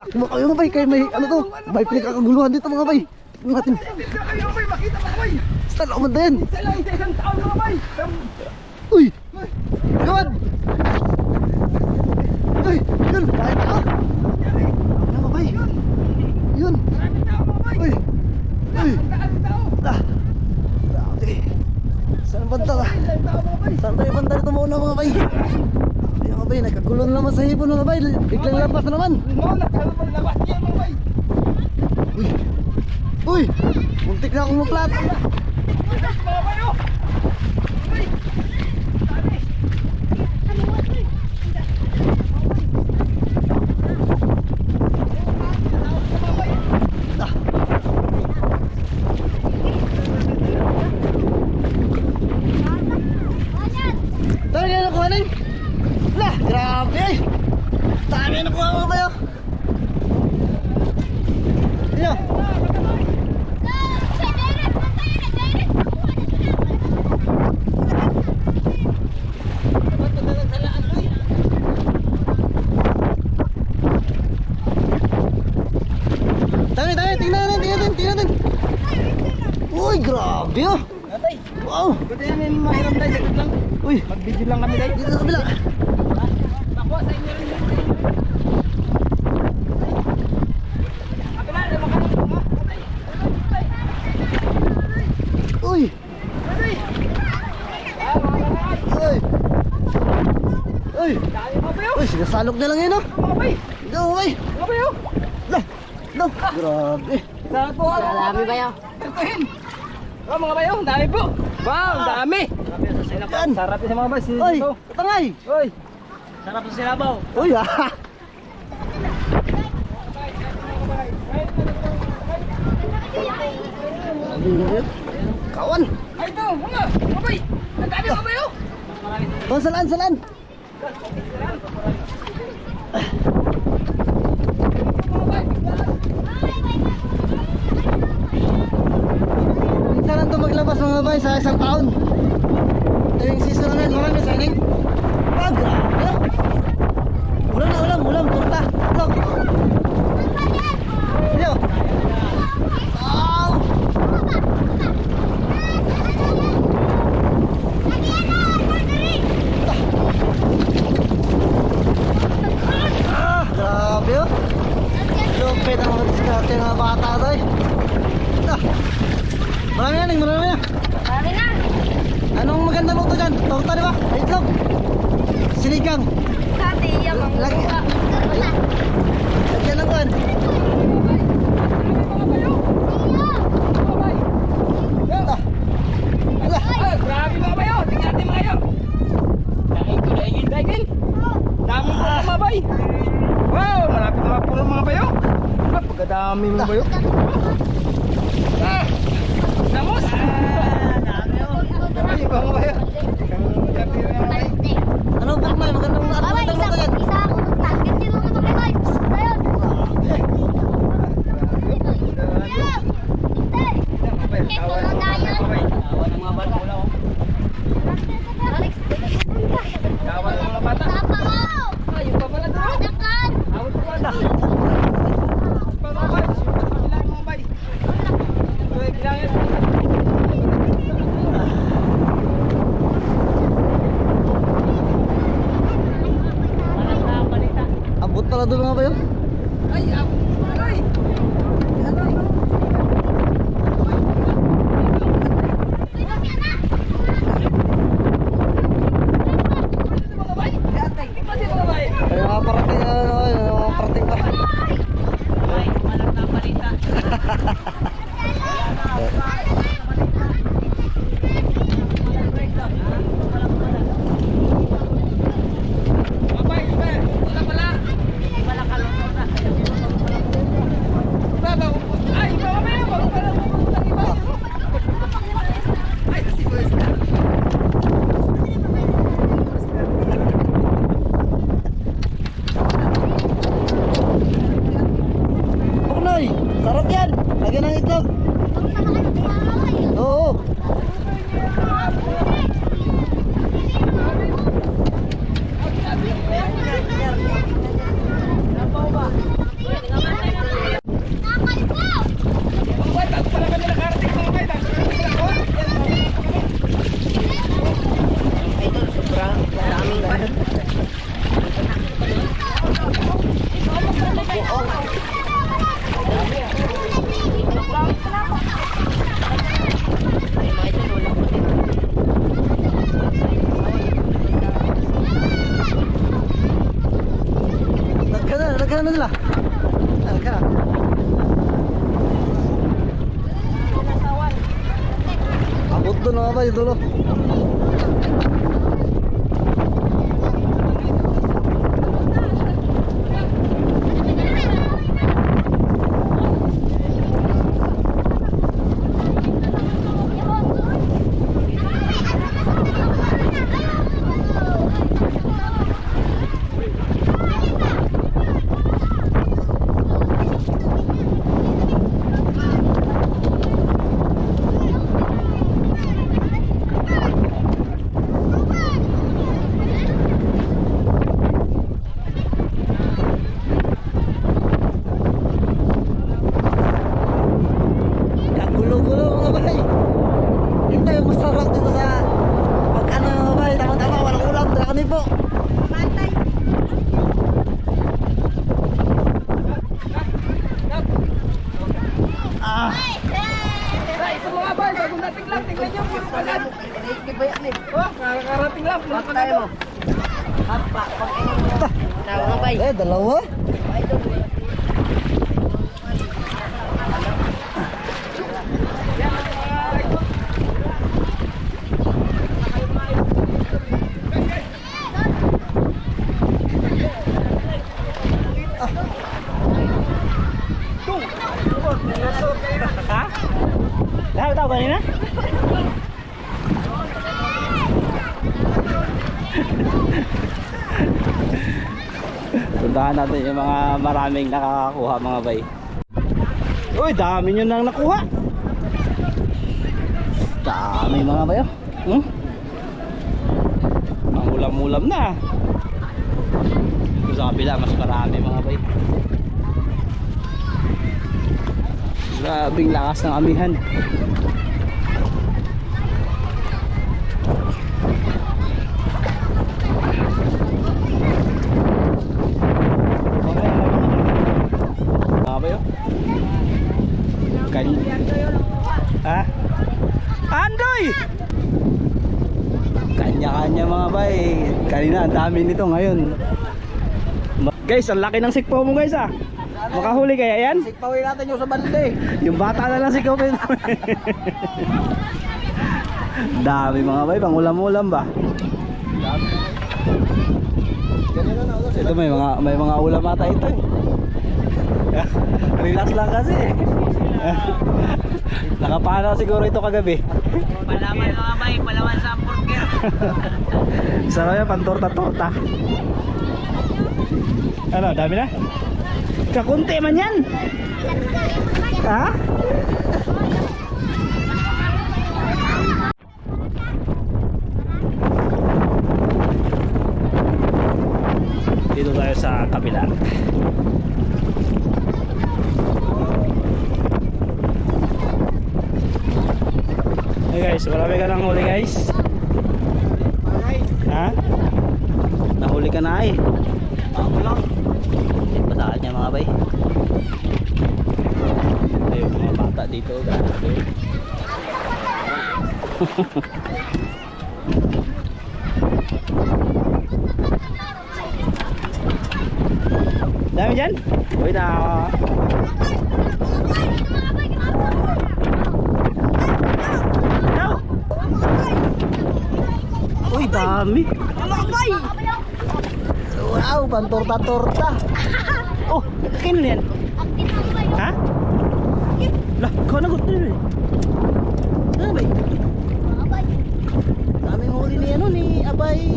Kayo mga bay, kayo may ano to, may pinagkakaguluhan dito mga bay. Tingnan natin. Kayo bay, makita mo bay. Basta laman din. Lang sa isang taon mga bay. Uy! Yun! Uy! Yun! Kahit ako! Ano mga bay? Yun! Maraming tao mga bay. Uy! Uy! Ah! Grabe! Saan banda ka? Saan tayo banda dito muna mga bay? Ay mga bay, nagkagulo na naman sa hipon mga bay. Biglang lampas na naman. Labas niya mga bay. Uy! Uy! Muntik na akong maplat. Mga bay oh. Dami na nakuha na yun. Lah, grabe! Dami na nakuha mo kayo. Ano? Dami, dami, tingnan natin, tingnan natin, tingnan natin. Uy, grabe oh. Natay, Wow. buti yan yung mahiram tayo. Saglit lang. Uy, Mag-video lang kami tayo. dito sa kabila. Ako, sa inyo rin yun. Kabila, lima ka lang. ha? Natay. Uy, Natay. Ah, mga nanay. uy. Uy, Dami mga bay oh. Uy, sinasalok na lang yun oh. Mga bay. Ito, uy. Mga bay oh. Lah, lah, grabe. Sarap po. Dami ba yun? Tutuhin. Oh, mga bayo, ang dami po. Wow, ang dami. Yan. Sarap yung sa mga bay. Uy, katangay. Uy. Sarap sa silabaw. Uy, ah. Kawan. Ay, ito, mga, bay. Ang dami mga bayo. Oh, salaan, salaan. Minsan lang ito maglabas mga bay sa isang taon. Ito yung season na ngayon, marami signing. Ah, grabe. ah. Ulam na ulam, ulam, torta. Look. Yo. Wow. Ah, grabe oh. Lupit ang mga diskarte ng mga bata to eh. Ah. Marami na, Ning, marami na. Anong maganda luto dyan? Torta di ba? Ay, itlog. Sinigang. Lagi. Lagyan ng kuwan. Mga bayo. Mga bay. Ah. Ala. Ay, grabe mga bayo. Tingnan natin mga bayo. Daigin ko, daigin, daigin. Dami po mga bay. Wow, malapit na puro mga bayo. Ah, pagkadami mga bayo. Ah, namos. Dami pa mga bayo. Ang dami mga bayo. Ano ba ano magandang luto yan? Kawan ng mga bata. Wala oh. Kawan あっ! Lang, puro kagat. mo. eh dalawa. Ha? Dahil tao kanina? Puntahan natin yung mga maraming nakakakuha mga bay. Uy, dami nyo nang nakuha. Dami mga bayo. Hmm? Ang ulam-ulam na. Doon sa kabila, mas marami mga bay. Grabing lakas ng amihan. Mga ba yun? Kan... Ha? Andoy! Kanya-kanya mga bay. Kanina ang dami nito ngayon. Guys, ang laki ng sikpo mo guys ah. Makahuli kaya yan? Sikpawin natin yung sa bande. Yung bata na lang si Kopin. Dami mga bay, pang ulam-ulam ba? Ako. Ito may mga may mga ulam ata ito. eh. Relax lang kasi. Nakapanaw siguro ito kagabi. Palaman mga bay, palaman sa hamburger. Sarap yan, pantorta-torta. Ano, dami na? Kakunti man yan. Ha? Dito tayo sa kabila. Guys, marami ka nang huli guys. Ha? Nahuli ka na eh. Ako lang. Hindi pa saan niya mga bay. Ayun, mga bata dito. Grabe. Dami dyan? Uy na. Dami. Wow, pantorta-torta. Oh, kailan yan? Ha? Lah, kau nagot na rin. Ano ba? Daming huli ni ano ni Abay.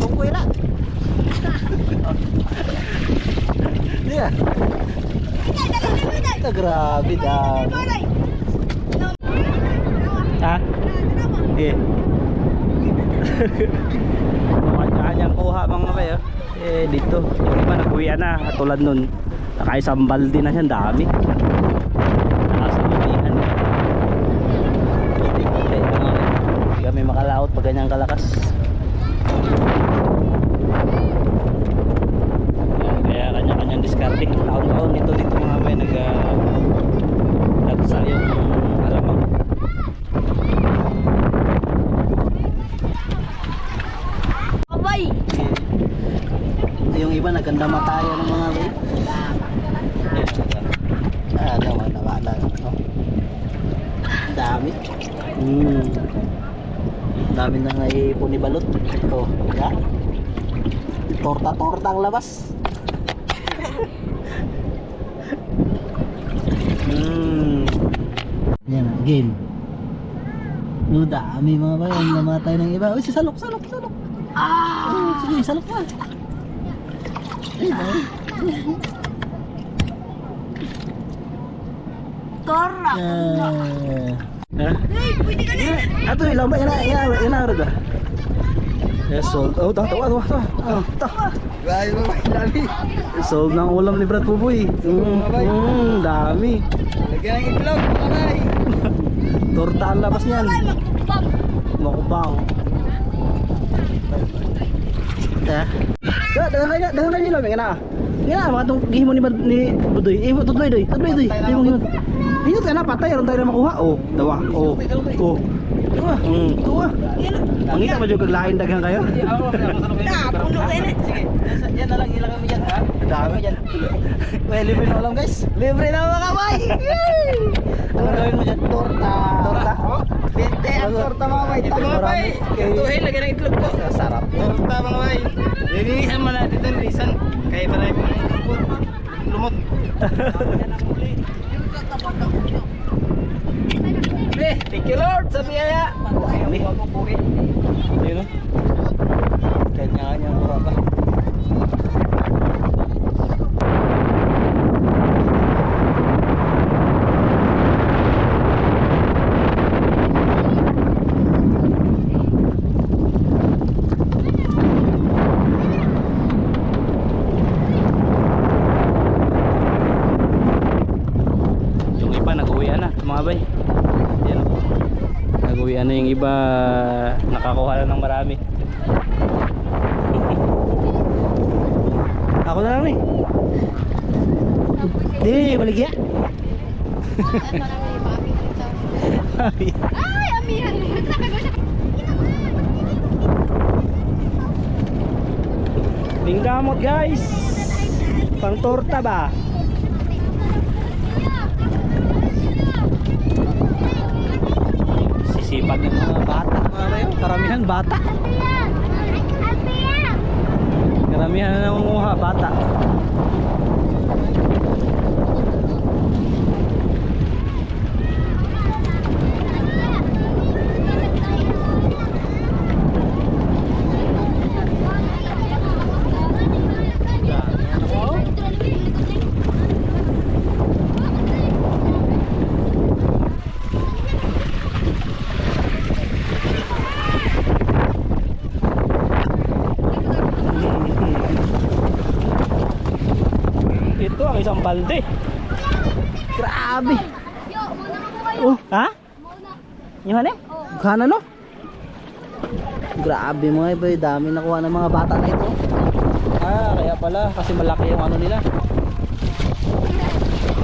Tungkwila. Di ah. Ito grabe dami. Ha? Sige. Kanya-kanyang kuha mga kayo. Eh, dito. Yung iba nag-uwian na. Katulad nun. Nakaisang balde na siya. Dami. Kayo. Hindi kami makalaot pag ganyang kalakas. Yan, Kaya kanya-kanyang diskarte. Taon-taon dito dito mga may nag uh, nagsayang alamang. Abay! Yung iba naganda matayo ng mga bay. Ah, naman, nawala. No? Dami. Hmm. Dami na nga ipon ni Balot. Ito, ya. Torta-torta ang labas. Hmm. Yan, game. No, dami mga bayan. Namatay ng iba. Uy, si Salok, Salok, Salok. Ah! sige, Salok pa. Ah. Ha? Ato ilang ba ina ina ora ba? Yes, sold. Oh, tawa tawa tawa. Oh, tawa. Grabe ba dami? Sold ng ulam ni Brad Puboy. Mm, mm, dami. Lagyan ng itlog, mga bay. Torta ang labas niyan. Mukbang. Eh. Da, dagan kaya, dagan na nila, mga na. Nga, mga itong gihimo ni ni Budoy. Eh, tudloy doy, tudloy doy. Di mo gihimo. Dito ka na patay, aron tayo na makuha. Oh, dawa. Oh. Oh. Dawa. Mm, dawa. Ang ita ba jud kag lain daghang kayo? Puno ka na. Sige, yan- yan na lang ilagay mo dyan, ha? Dami dyan. Well, libre na ulam guys. Libre na mga bay! Ano gawin mo dyan? Torta. Torta? Bente ang torta mga bay. Ito mga bay. Okay. Tuhin, lagyan ng itlog po. Sarap. Torta mga bay. Linisan mo natin ito, linisan. Kaya marami mga lumot. Lumot. Eh, thank you Lord sa biyaya. Ayun o. Kanya-kanya mura pa. Yung iba nag-uwian na, mga bay. Yan. Nag-uwian na yung iba, nakakuha na ng marami. Ako na lang eh. Di, baligya. Ay, amihan. Tingkamot guys. Pang torta ba? Sisipag ng mga bata. Karamihan bata. Karamihan na nangunguha bata. Ito ang isang balde. Grabe. Oh, ha? Yung ano? Gana no? Grabe mga iba, dami nakuha ng mga bata na ito. Ah, kaya pala, kasi malaki yung ano nila.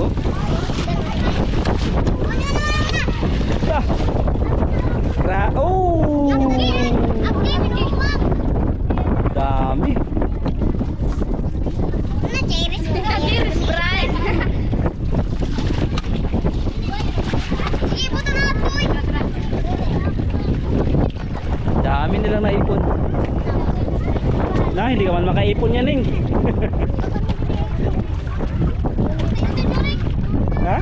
Oh. Ah. Gra oh! Activity mo. Dami. Ano, Jerry's? Jerry's Brian. Sige, buto na ako. Dami nilang naipon. Na, hindi makaipon yan, Ning. Ha?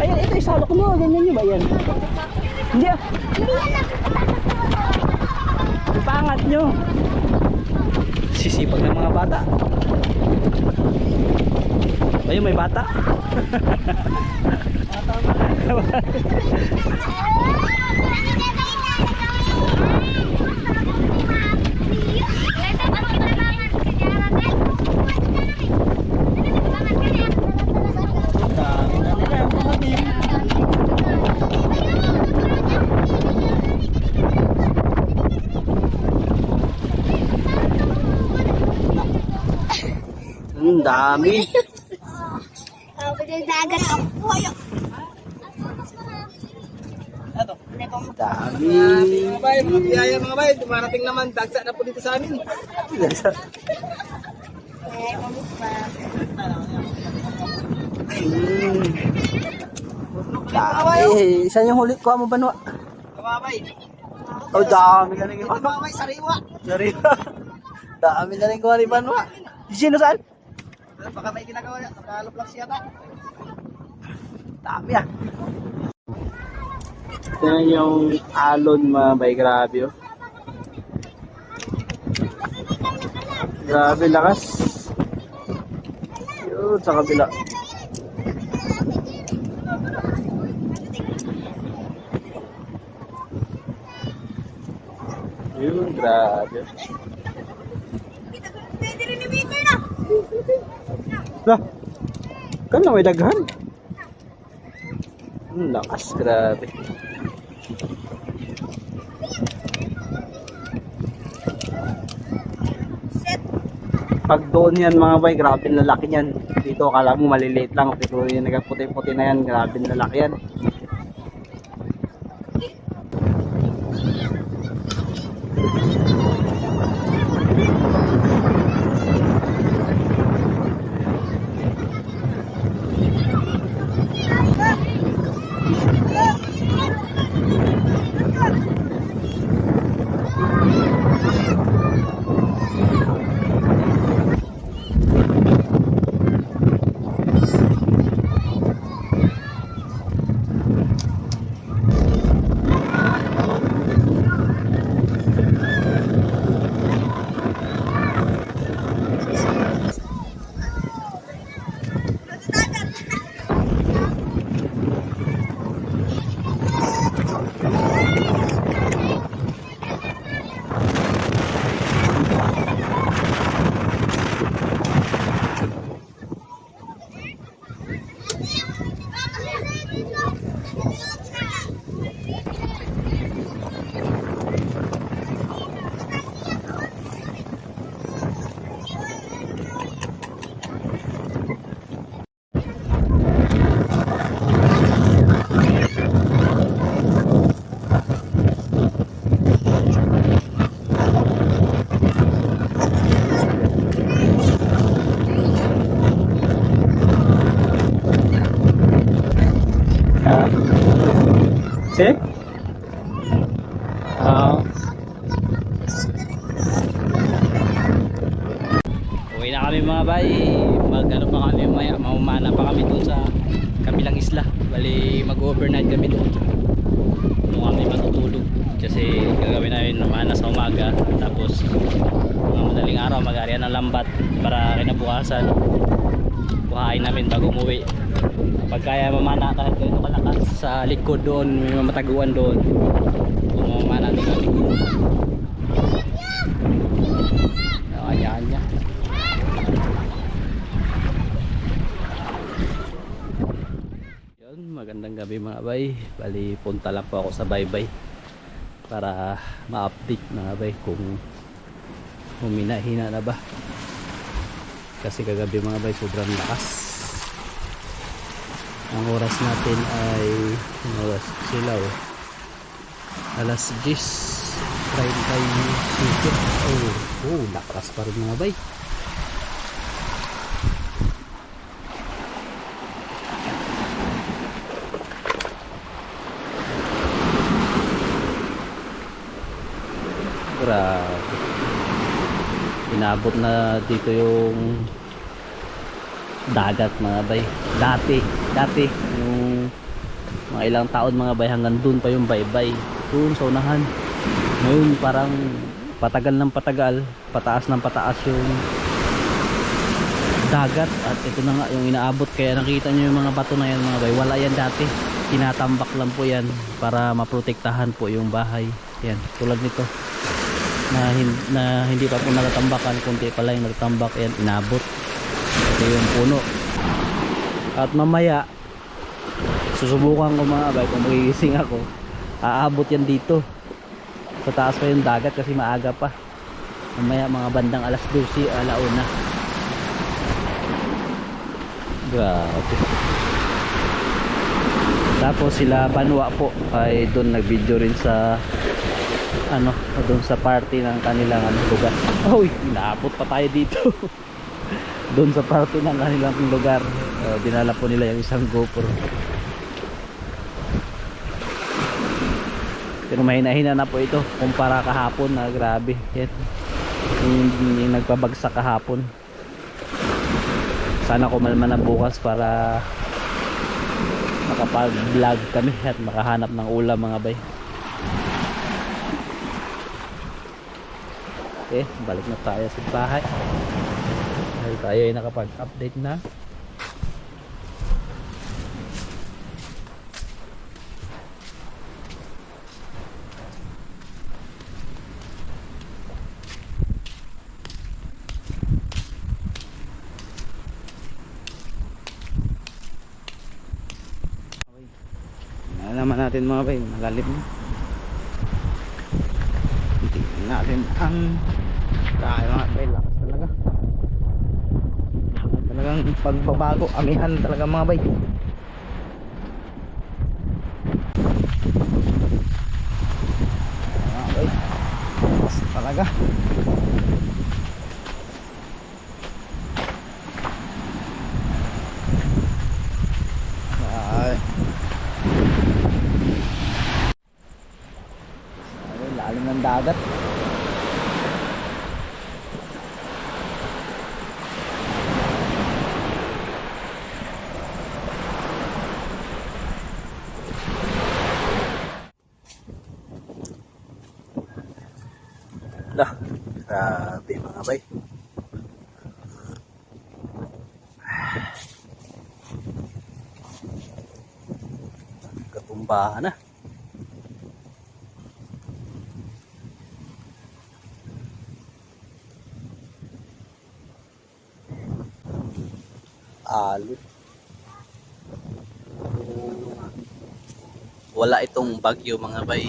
Ayan, ito isalok mo. Ganyan nyo ba yan? Hindi ah. Ipangat nyo. Sisipag ng mga bata. Ayun, may bata. Dami dami. dagat ako. Dami. Mga bay, mga biyaya mga bay. Dumarating naman, dagsa na po dito sa amin. Hmm. Dami. Isa yung huli ko mo banwa. Kamabay. Oh, dami na rin banwa. Kamabay, sariwa. Nariwa. dami na rin ko ni banwa. Sino saan? Baka may ginagawa niya. Nakalop lang siya ta. Dami ah. Tingnan yung alon mga bay, grabe oh. Grabe lakas. Yun, sa kabila. Yun, grabe. Lah, kan may daghan. Ang lakas, grabe. Pag doon yan mga bay, grabe lalaki yan. Dito akala mo maliliit lang, pero yung nagputi-puti na yan, grabe lalaki yan. Thank you. Para kinabukasan. Buhain namin bago umuwi. Pag kaya mamana kahit ganito kalakas sa likod doon, may mga mataguan doon. Kung mamana din sa likod. Kanya-kanya. Yun, magandang gabi mga bay. Bali, punta lang po ako sa baybay para ma-update mga bay kung humina-hina na ba. Kasi kagabi mga bay, sobrang lakas. Ang oras natin ay ang oras sila oh. Alas 10 Friday Oh, oh, lakas pa rin mga bay. Grabe. Inabot na dito yung dagat mga bay. Dati, dati. Yung mga ilang taon mga bay hanggang dun pa yung baybay. Dun sa unahan. Ngayon parang patagal ng patagal, pataas ng pataas yung dagat. At ito na nga yung inaabot. Kaya nakita nyo yung mga bato na yan mga bay. Wala yan dati. Tinatambak lang po yan para maprotektahan po yung bahay. Yan tulad nito na, na hindi pa po natatambakan kunti pa lang yung natatambak yan inabot. Ito yung puno. At mamaya susubukan ko mga bay kung magigising ako aabot yan dito. Sa taas pa yung dagat kasi maaga pa. Mamaya mga bandang alas 12 alauna. Grabe. Tapos sila Banwa po ay doon nag-video rin sa ano, doon sa party ng kanilang ano, lugar. Uy, inaabot pa tayo dito. doon sa parte ng kanilang lugar. Uh, dinala po nila yung isang GoPro. Pero mahina-hina na po ito kumpara kahapon na grabe. Yan. Yung, yung nagpabagsak kahapon. Sana kumalma na bukas para makapag-vlog kami at makahanap ng ulam mga bay. Okay, balik na tayo sa bahay. Dahil tayo ay nakapag-update na. Nalaman natin mga bay, malalim na. Tingnan natin ang tayo mga bay, lakas talaga. Talagang pagbabago, amihan talaga mga bay. Mga bay, lakas talaga. Ay. Ay, lalim ng dagat. Lah, grabe mga bay. Katumbahan na. alot. Wala itong bagyo mga bay.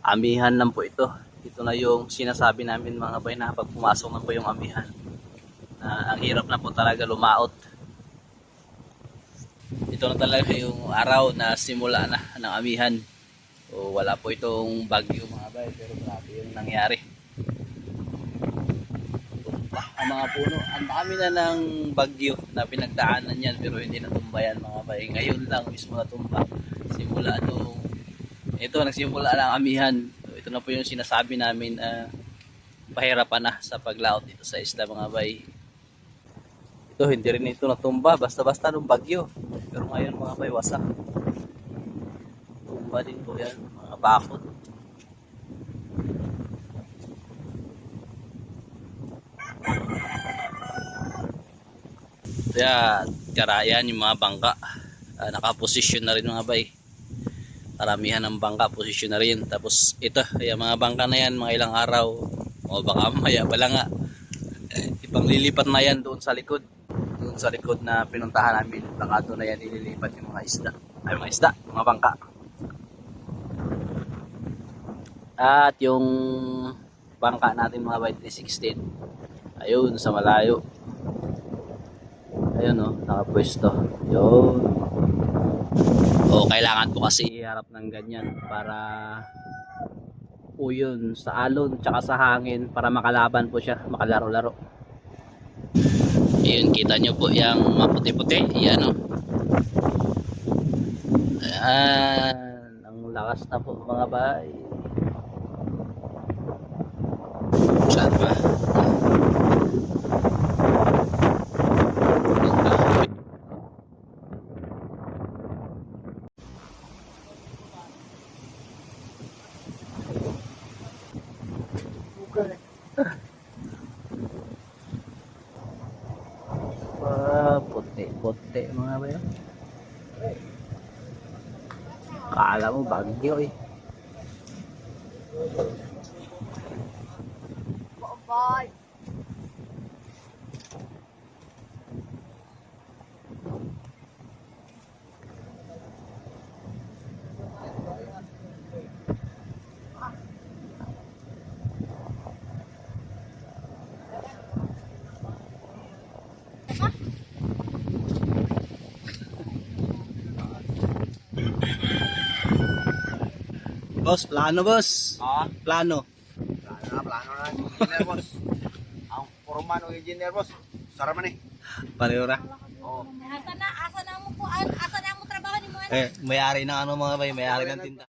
Amihan lang po ito. Ito na yung sinasabi namin mga bay na pag pumasok na po yung amihan. Na ang hirap na po talaga lumaot. Ito na talaga yung araw na simula na ng amihan. O wala po itong bagyo mga bay pero grabe yung nangyari ang mga puno. Ang dami na ng bagyo na pinagdaanan yan pero hindi natumba yan mga bay. Ngayon lang mismo natumba. Simula nung ito nagsimula lang amihan. So, ito na po yung sinasabi namin uh, pahirapan na sa paglaot dito sa isla mga bay. Ito hindi rin ito natumba basta-basta nung bagyo. Pero ngayon mga bay wasak. Tumba din po yan mga bakod. Kaya karayan yung mga bangka. Ah, nakaposisyon na rin mga bay. Karamihan ng bangka posisyon na rin. Tapos ito, yung mga bangka na yan, mga ilang araw. O baka maya pala nga. Ibang lilipat na yan doon sa likod. Sa likod na pinuntahan namin. Baka na yan ililipat yung mga isda. Ay mga isda, mga bangka. At yung bangka natin mga bay 316. Ayun, sa malayo. Ayun oh, nakapwesto. Yun. O, kailangan po kasi iharap ng ganyan para po yun sa alon tsaka sa hangin para makalaban po siya, makalaro-laro. Ayun, kita nyo po yung maputi-puti. Yan oh. Ayan. Ang lakas na po mga bay. Saan ba? Ah, puti-puti mga bayo. Kala mo bagyo eh. Bye. Boss, plano boss. Ah, Plano. plano na, plano na. Na, boss. Ang forma manong engineer boss. Saraman eh. Pareho na. Asa na, asa na mo po, asa na mo trabaho ni mo? Eh, may-ari ng ano mga bay, may-ari ng tinda.